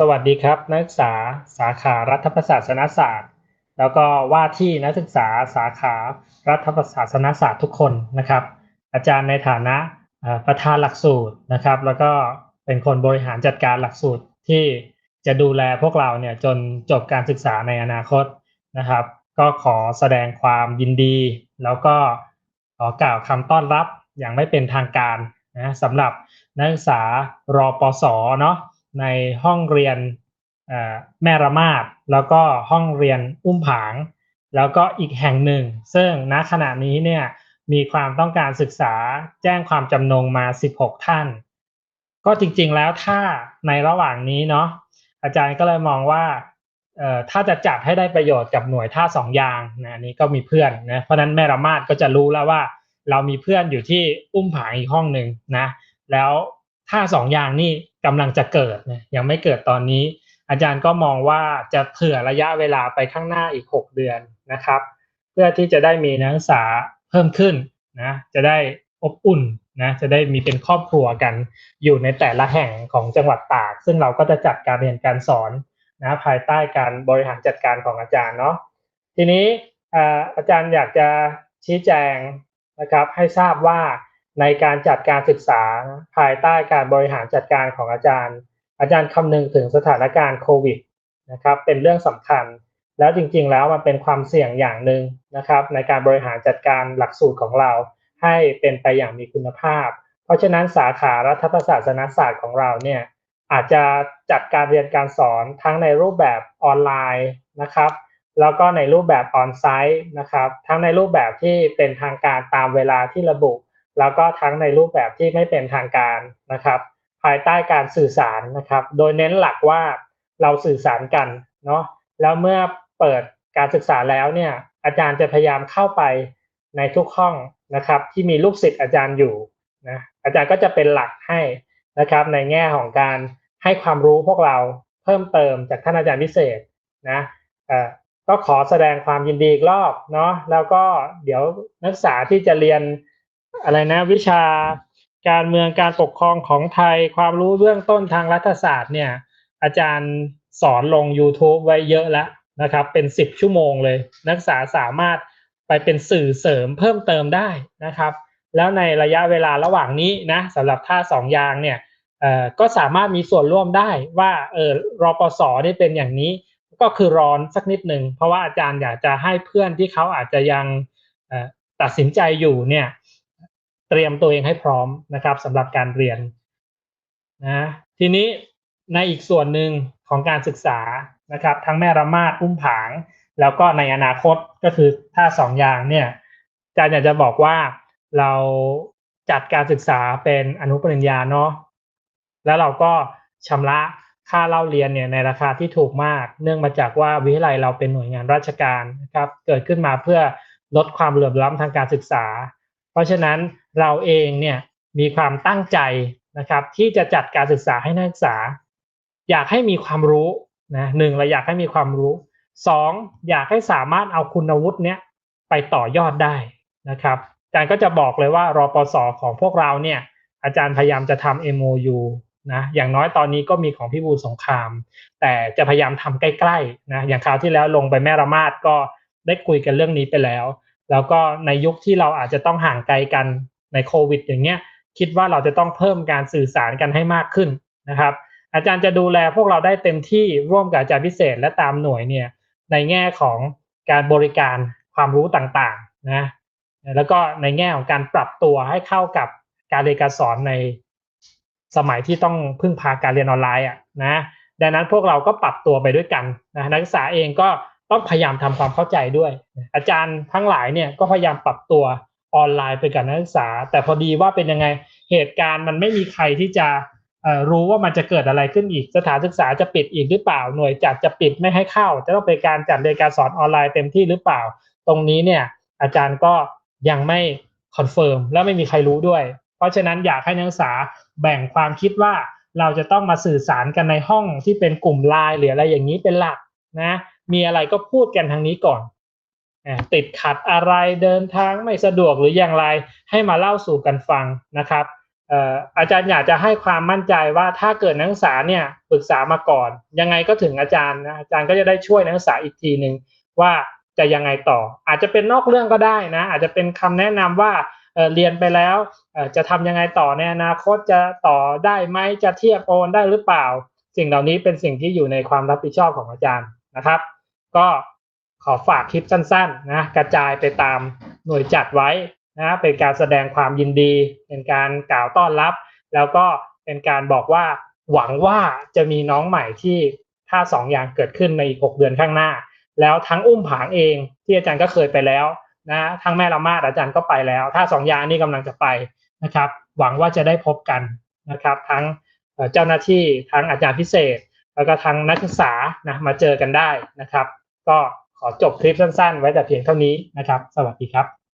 สวัสดีครับ นักศึกษาสาขารัฐประศาสนศาสตร์ แล้วก็ว่าที่นักศึกษาสาขารัฐประศาสนศาสตร์ทุกคนนะครับ อาจารย์ในฐานะประธานหลักสูตรนะครับ แล้วก็เป็นคนบริหารจัดการหลักสูตรที่จะดูแลพวกเราเนี่ยจนจบการศึกษาในอนาคตนะครับ ก็ขอแสดงความยินดี แล้วก็ขอกล่าวคำต้อนรับอย่างไม่เป็นทางการนะสำหรับนักศึกษารอปศเนาะ ในห้องเรียนแม่ระมาดแล้วก็ห้องเรียนอุ้มผาง แล้วก็อีกแห่งหนึ่ง ซึ่งณขณะนี้เนี่ยมีความต้องการศึกษาแจ้งความจำนงมา 16 ท่าน ก็จริงๆแล้วถ้าในระหว่างนี้เนาะอาจารย์ก็เลยมองว่าถ้าจะจัดให้ได้ประโยชน์กับหน่วยท่าสองยางนะอันนี้ก็มีเพื่อนนะเพราะนั้นแม่ระมาดก็จะรู้แล้วว่า เรามีเพื่อนอยู่ที่อุ้มผางอีกห้องหนึ่งนะแล้ว ท่าสองอย่างนี่กำลังจะเกิดนะยังไม่เกิดตอนนี้ อาจารย์ก็มองว่าจะเผื่อระยะเวลาไปข้างหน้าอีก 6 เดือนนะครับ เพื่อที่จะได้มีนักศึกษาเพิ่มขึ้นนะจะได้อบอุ่นนะจะได้มีเป็นครอบครัวกันอยู่ในแต่ละแห่งของจังหวัดตาก ซึ่งเราก็จะจัดการเรียนการสอนนะภายใต้การบริหารจัดการของอาจารย์เนาะทีนี้อาจารย์อยากจะชี้แจงนะครับให้ทราบว่า ในการจัดการศึกษาภายใต้การบริหารจัดการของอาจารย์ อาจารย์คำนึงถึงสถานการณ์โควิดนะครับเป็นเรื่องสำคัญ แล้วจริงๆแล้วมันเป็นความเสี่ยงอย่างหนึ่งนะครับ ในการบริหารจัดการหลักสูตรของเรา ให้เป็นไปอย่างมีคุณภาพ เพราะฉะนั้นสาขารัฐประศาสนศาสตร์ของเราเนี่ยอาจจะจัดการเรียนการสอนทั้งในรูปแบบออนไลน์นะครับ แล้วก็ในรูปแบบออนไซต์นะครับ ทั้งในรูปแบบที่เป็นทางการตามเวลาที่ระบุ แล้วก็ทั้งในรูปแบบที่ไม่เป็นทางการนะครับ ภายใต้การสื่อสารนะครับ โดยเน้นหลักว่าเราสื่อสารกันเนาะแล้วเมื่อเปิดการศึกษาแล้วเนี่ยอาจารย์จะพยายามเข้าไปในทุกห้องนะครับ ที่มีลูกศิษย์อาจารย์อยู่นะอาจารย์ก็จะเป็นหลักให้นะครับ ในแง่ของการให้ความรู้พวกเราเพิ่มเติมจากท่านอาจารย์พิเศษนะก็ขอแสดงความยินดีอีกรอบเนาะแล้วก็เดี๋ยวนักศึกษาที่จะเรียน อะไรนะ วิชาการเมืองการปกครองของไทยความรู้เบื้องต้นทางรัฐศาสตร์เนี่ย อาจารย์สอนลง YouTube ไว้เยอะแล้วนะครับ เป็นสิบชั่วโมงเลย นักศึกษาสามารถไปเป็นสื่อเสริมเพิ่มเติมได้นะครับ แล้วในระยะเวลาระหว่างนี้นะสำหรับท่าสองยางเนี่ยเออก็สามารถมีส่วนร่วมได้ว่าเออรอปศนี่เป็นอย่างนี้ ก็คือร้อนสักนิดหนึ่งเพราะว่าอาจารย์อยากจะให้เพื่อนที่เขาอาจจะยังตัดสินใจอยู่เนี่ย เตรียมตัวเองให้พร้อมนะครับสำหรับการเรียนนะทีนี้ในอีกส่วนหนึ่งของการศึกษานะครับ ทั้งแม่ระมาดอุ้มผาง แล้วก็ในอนาคตก็คือถ้าสองอย่างเนี่ยอาจารย์อยากจะบอกว่าเราจัดการศึกษาเป็นอนุปริญญาเนาะแล้วเราก็ชำระค่าเล่าเรียนเนี่ยในราคาที่ถูกมาก เนื่องมาจากว่าวิทยาลัยเราเป็นหน่วยงานราชการนะครับ เกิดขึ้นมาเพื่อลดความเหลื่อมล้ำทางการศึกษา เพราะฉะนั้น เราเองเนี่ยมีความตั้งใจนะครับ ที่จะจัดการศึกษาให้นักศึกษา อยากให้มีความรู้นะหนึ่งเราอยากให้มีความรู้สองอยากให้สามารถเอาคุณวุฒิเนี้ยไปต่อยอดได้นะครับอาจารย์ก็จะบอกเลยว่ารอปศของพวกเราเนี่ยอาจารย์พยายามจะทำ MOU นะอย่างน้อยตอนนี้ก็มีของพี่บูสงคราม แต่จะพยายามทำใกล้ๆนะอย่างคราวที่แล้วลงไปแม่ระมาดก็ได้คุยกันเรื่องนี้ไปแล้ว แล้วก็ในยุคที่เราอาจจะต้องห่างไกลกัน ในโควิด อย่างเงี้ยคิดว่าเราจะต้องเพิ่มการสื่อสารกันให้มากขึ้นนะครับ อาจารย์จะดูแลพวกเราได้เต็มที่ร่วมกับอาจารย์พิเศษและตามหน่วยเนี่ยในแง่ของการบริการความรู้ต่างๆนะแล้วก็ในแง่ของการปรับตัวให้เข้ากับการเรียนการสอนในสมัยที่ต้องพึ่งพาการเรียนออนไลน์อะนะดังนั้นพวกเราก็ปรับตัวไปด้วยกันนะนักศึกษาเองก็ต้องพยายามทำความเข้าใจด้วย อาจารย์ทั้งหลายเนี่ยก็พยายามปรับตัว ออนไลน์ไปกับนักศึกษา แต่พอดีว่าเป็นยังไงเหตุการณ์มันไม่มีใครที่จะรู้ว่ามันจะเกิดอะไรขึ้นอีกสถานศึกษาจะปิดอีกหรือเปล่า หน่วยจัดจะปิดไม่ให้เข้า จะต้องเป็นการจัดเรียนการสอนออนไลน์เต็มที่หรือเปล่า ตรงนี้เนี่ยอาจารย์ก็ยังไม่คอนเฟิร์มและไม่มีใครรู้ด้วย เพราะฉะนั้นอยากให้นักศึกษาแบ่งความคิดว่าเราจะต้องมาสื่อสารกันในห้องที่เป็นกลุ่มไลน์หรืออะไรอย่างนี้เป็นหลักนะมีอะไรก็พูดกันทางนี้ก่อน ติดขัดอะไรเดินทางไม่สะดวกหรืออย่างไรให้มาเล่าสู่กันฟังนะครับอาจารย์อยากจะให้ความมั่นใจว่าถ้าเกิดนักศึกษาเนี่ยปรึกษามาก่อน ยังไงก็ถึงอาจารย์นะอาจารย์ก็จะได้ช่วยนักศึกษาอีกทีหนึ่งว่าจะยังไงต่อ อาจจะเป็นนอกเรื่องก็ได้นะ อาจจะเป็นคำแนะนำว่าเรียนไปแล้วจะทำยังไงต่อในอนาคตจะต่อได้ไหมจะเทียบโอนได้หรือเปล่า สิ่งเหล่านี้เป็นสิ่งที่อยู่ในความรับผิดชอบของอาจารย์นะครับ ก็ ขอฝากคลิปสั้นๆนะกระจายไปตามหน่วยจัดไว้นะเป็นการแสดงความยินดี เป็นการกล่าวต้อนรับ แล้วก็เป็นการบอกว่าหวังว่าจะมีน้องใหม่ที่ถ้าสองอย่างเกิดขึ้นในอีกหกเดือนข้างหน้า แล้วทั้งอุ้มผางเองที่อาจารย์ก็เคยไปแล้วนะทั้งแม่ละมาดอาจารย์ก็ไปแล้ว ถ้าสองอย่างนี้กำลังจะไปนะครับ หวังว่าจะได้พบกันนะครับ ทั้งเจ้าหน้าที่ทั้งอาจารย์พิเศษ แล้วก็ทั้งนักศึกษานะมาเจอกันได้นะครับ ก็ จบคลิปสั้นๆ ไว้แต่เพียงเท่านี้นะครับ สวัสดีครับ